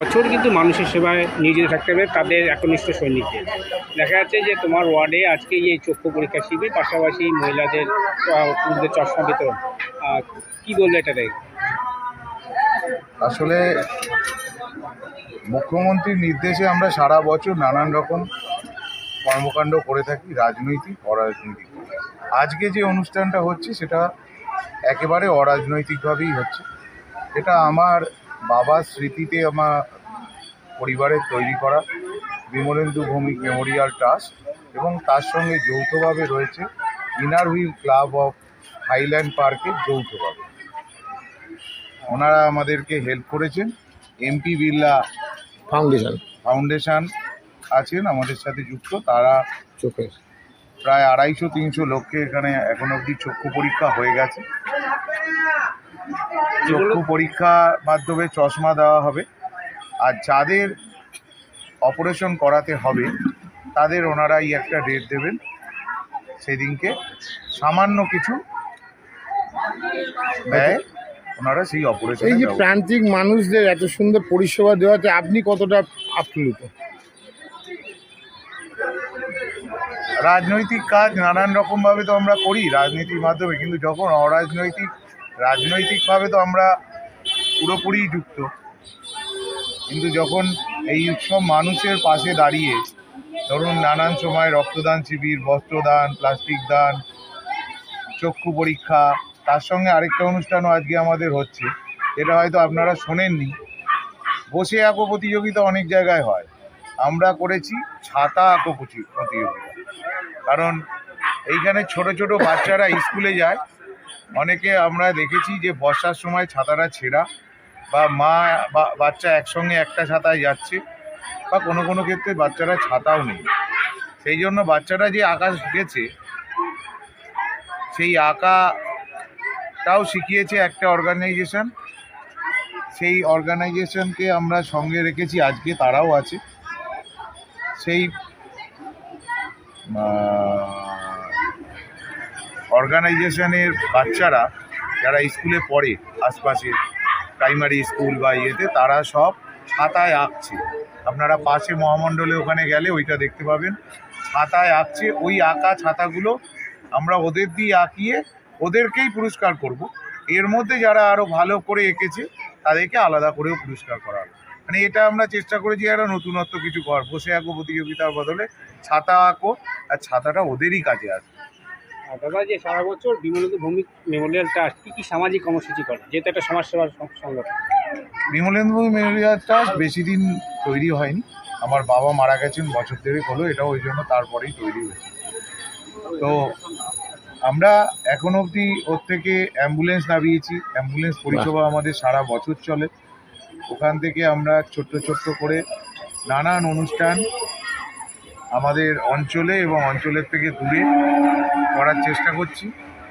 বছর কিন্তু মানুষের সেবায় নিয়োজিত থাকতে হবে তাদের একনিষ্ঠ সৈনিকদের। দেখা যাচ্ছে যে তোমার ওয়ার্ডে আজকে এই চক্ষু পরীক্ষা শিবির, পাশাপাশি মহিলাদের পুরুষদের চশমা বিতরণ। কি বলল এটা দেখ? আসলে মুখ্যমন্ত্রীর নির্দেশে আমরা সারা বছর নানান রকম কর্মকাণ্ড করে থাকি, রাজনৈতিক, অরাজনৈতিক। আজকে যে অনুষ্ঠানটা হচ্ছে, সেটা একেবারে অরাজনৈতিকভাবেই হচ্ছে। এটা আমার বাবার স্মৃতিতে আমার পরিবারের তৈরি করা বিমলেন্দু ভৌমিক মেমোরিয়াল ট্রাস্ট এবং তার সঙ্গে যৌথভাবে রয়েছে inner wheel club of highland পার্কের যৌথভাবে। ওনারা আমাদেরকে হেল্প করেছেন। MP Birla foundation. ফাউন্ডেশন আছেন আমাদের সাথে যুক্ত। তারা চোখের। প্রায় আড়াইশো তিনশো লোককে এখানে এখন অবধি চক্ষু পরীক্ষা হয়ে গেছে। চক্ষু পরীক্ষার মাধ্যমে চশমা দেওয়া হবে। আর যাদের অপারেশন করাতে হবে তাদের ওনারাই একটা ডেট দেবেন সেদিনকে। সামান্য কিছু ব্যয় ওনারা সেই অপারেশন এই যে প্রান্তিক মানুষদের এত সুন্দর পরিষেবা দেওয়াতে আপনি কতটা আপ্লুত? রাজনৈতিক কাজ নানান রকমভাবে তো আমরা করি রাজনীতির মাধ্যমে। কিন্তু যখন অরাজনৈতিক রাজনৈতিকভাবে তো আমরা পুরোপুরি যুক্ত। কিন্তু যখন এই উৎসব মানুষের পাশে দাঁড়িয়ে, ধরুন নানান সময় রক্তদান শিবির, বস্ত্রদান, প্লাস্টিক দান, চক্ষু পরীক্ষা, তার সঙ্গে আরেকটা অনুষ্ঠানও আজকে আমাদের হচ্ছে, এটা হয়তো আপনারা শোনেননি। বসে আঁকো প্রতিযোগিতা অনেক জায়গায় হয়। আমরা করেছি ছাতা আঁকো প্রতিযোগিতা কারণ এইখানে ছোট ছোট বাচ্চারা স্কুলে যায় অনেকে আমরা দেখেছি যে বর্ষার সময় ছাতাটা ছেঁড়া বা মা বা বাচ্চা একসঙ্গে একটা ছাতায় যাচ্ছে বা কোনো কোনো ক্ষেত্রে বাচ্চারা ছাতাও নেই। সেই জন্য বাচ্চারা যে আঁকা শিখেছে সেই আঁকাটাও শিখিয়েছে একটা অর্গানাইজেশন সেই অর্গানাইজেশনকে আমরা সঙ্গে রেখেছি, আজকে তারাও আছে। সেই অর্গানাইজেশনের বাচ্চারা যারা স্কুলে পড়ে আশপাশে প্রাইমারি স্কুল বা ইয়েতে, তারা সব ছাতায় আঁকছে। আপনারা পাশে মহামণ্ডলে ওখানে গেলে ওইটা দেখতে পাবেন। ছাতায় আঁকছে, ওই আঁকা ছাতাগুলো আমরা ওদের দিয়ে আঁকিয়ে ওদেরকেই পুরস্কার করব। এর মধ্যে যারা আরও ভালো করে এঁকেছে, তাদেরকে আলাদা করেও পুরস্কার করা হবে। মানে এটা আমরা চেষ্টা করেছি একটা নতুনত্ব কিছু কর বসে আঁকো প্রতিযোগিতার বদলে ছাতা আঁকো, আর ছাতাটা ওদেরই কাজে আসবে। দাদা যে সারা বছর বিমলেন্দু ভূমি মেমোরিয়াল ট্রাস্ট কী কী সামাজিক কর্মসূচি করে? যেহেতু একটা সমাজসেবার সং- সংগঠন। বিমলেন্দু মেমোরিয়াল ট্রাস্ট বেশি দিন তৈরি হয়নি। আমার বাবা মারা গেছেন বছর দেড়েক হলো এটা ওই জন্য তারপরেই তৈরি হয়েছে। তো আমরা এখন অবধি ওর থেকে অ্যাম্বুলেন্স নামিয়েছি। অ্যাম্বুলেন্স পরিষেবা আমাদের সারা বছর চলে। ওখান থেকে আমরা ছোট্ট ছোট্ট করে নানান অনুষ্ঠান আমাদের অঞ্চলে এবং অঞ্চলের থেকে দূরে করার চেষ্টা করছি।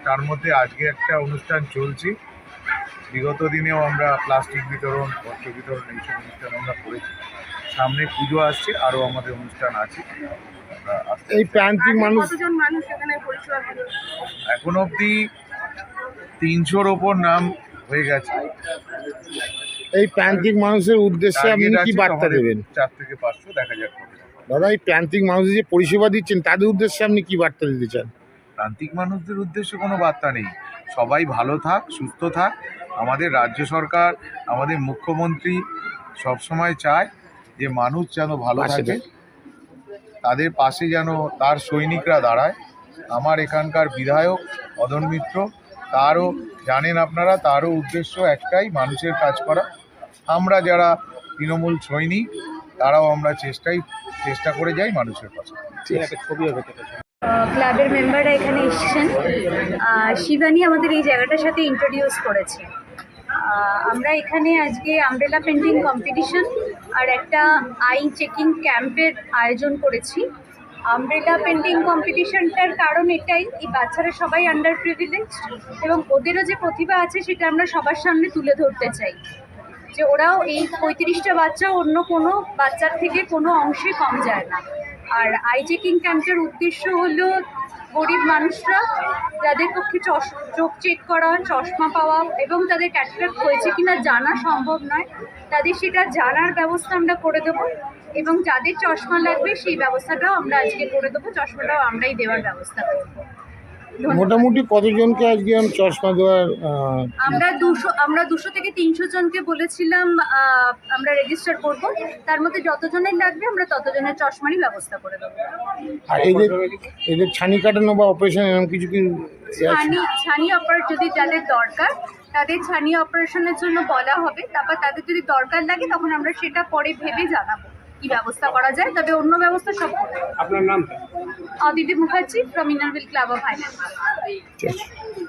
তার মধ্যে আজকে একটা অনুষ্ঠান চলছে। বিগত দিনেও আমরা প্লাস্টিক বিতরণ বস্ত্র বিতরণ এইসব অনুষ্ঠান আমরা করেছি। সামনে পুজো আসছে আরও আমাদের অনুষ্ঠান আছে। এই প্রান্তিক মানুষ কতজন মানুষ এখানে অবধি তিনশোর ওপর নাম হয়ে গেছে। এই প্রান্তিক মানুষের উদ্দেশ্যে আপনি কি বার্তা দেবেন? চার থেকে পাঁচশো দেখা যাক। দাদা এই প্রান্তিক মানুষ যে পরিষেবা দিচ্ছেন তাদের উদ্দেশ্যে আপনি কি বার্তা দিতে চান? প্রান্তিক মানুষদের উদ্দেশ্যে কোনো বার্তা নেই। সবাই ভালো থাক সুস্থ থাক। আমাদের রাজ্য সরকার আমাদের মুখ্যমন্ত্রী সবসময় চায় যে মানুষ যেন ভালো থাকে। তাদের পাশে যেন তার সৈনিকরা দাঁড়ায়। আমার এখানকার বিধায়ক অদন মিত্র তারও জানেন আপনারা তারও উদ্দেশ্য একটাই মানুষের কাজ করা। আমরা যারা তৃণমূল সৈনিক তারাও আমরা চেষ্টাই চেষ্টা করে যাই মানুষের আহ, ক্লাবের মেম্বাররা এখানে এসেছেন। শিবানী আমাদের এই জায়গাটার সাথে ইন্ট্রোডিউস করেছে। আমরা এখানে আজকে আমব্রেলা পেন্টিং কম্পিটিশন আর একটা আই চেকিং ক্যাম্পের আয়োজন করেছি। আমব্রেলা পেন্টিং কম্পিটিশনটার কারণ এটাই এই বাচ্চারা সবাই আন্ডার প্রিভিলেজ এবং ওদেরও যে প্রতিভা আছে সেটা আমরা সবার সামনে তুলে ধরতে চাই। যে ওরাও এই পঁয়ত্রিশটা বাচ্চা অন্য কোনো বাচ্চার থেকে কোনো অংশে কম যায় না। আর আই চেকিং ক্যাম্পের উদ্দেশ্য হলো গরিব মানুষরা যাদের পক্ষে চশ, চোখ চেক করা, চশমা পাওয়া এবং তাদের ক্যাটারাক্ট হয়েছে কিনা জানা সম্ভব নয়। তাদের সেটা জানার ব্যবস্থা আমরা করে দেবো এবং যাদের চশমা লাগবে সেই ব্যবস্থাটাও আমরা আজকে করে দেবো। চশমাটাও আমরাই দেওয়ার ব্যবস্থা করব। মোটামুটি কতজনকে আজকে চশমা দেওয়ার আমরা দুশো আমরা দুশো থেকে তিনশো জনকে বলেছিলাম আমরা রেজিস্টার করব। তার মধ্যে যতজনের লাগবে আমরা ততজনের চশমারই ব্যবস্থা করে দেবো। আর এদের এদের ছানি কাটানো বা অপারেশন এরকম কিছু কি ছানি ছানি অপারেট যদি যাদের দরকার তাদের ছানি অপারেশনের জন্য বলা হবে। তারপর তাদের যদি দরকার লাগে তখন আমরা সেটা পরে ভেবে জানাব। কি ব্যবস্থা করা যায় তবে অন্য ব্যবস্থা সব। আপনার নাম Aditi Mukherjee from inner wheel club of finance